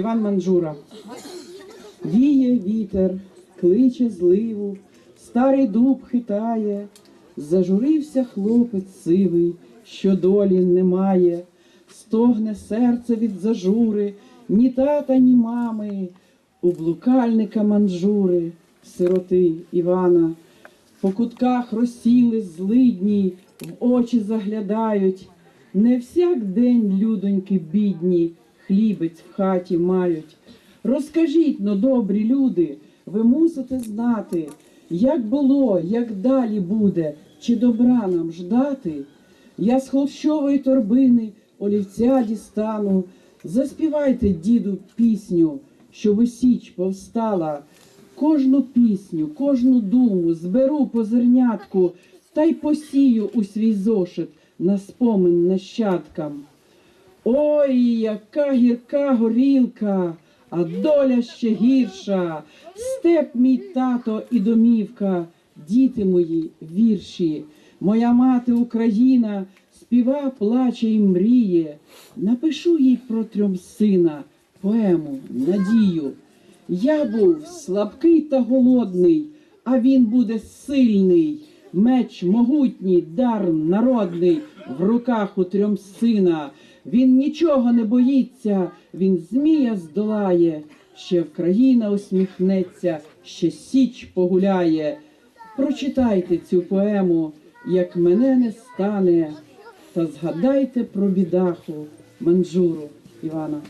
Іван Манджура. Віє вітер, кличе зливу, старий дуб хитає, зажурився хлопець сивий, що долі немає, стогне серце від зажури, ні тата, ні мами, у блукальника манджури, сироти Івана. По кутках розсіли злидні, в очі заглядають. Не всяк день людоньки бідні, хлібець в хаті мають. Розкажіть, но, добрі люди, ви мусите знати, як було, як далі буде, чи добра нам ждати. Я з холщової торбини олівця дістану. Заспівайте, діду, пісню, щоби січ повстала. Кожну пісню, кожну думу зберу по зернятку та й посію у свій зошит на спомин нащадкам. Ой, яка гірка горілка, а доля ще гірша. Степ мій тато і домівка, діти мої вірші. Моя мати Україна співа, плаче і мріє. Напишу їй про трьом сина поему, надію. Я був слабкий та голодний, а він буде сильний. Меч могутній, дар народний в руках у трьом сина. Він нічого не боїться, він змія здолає. Ще Вкраїна усміхнеться, ще січ погуляє. Прочитайте цю поему, як мене не стане, та згадайте про бідаху Манджуру Івана.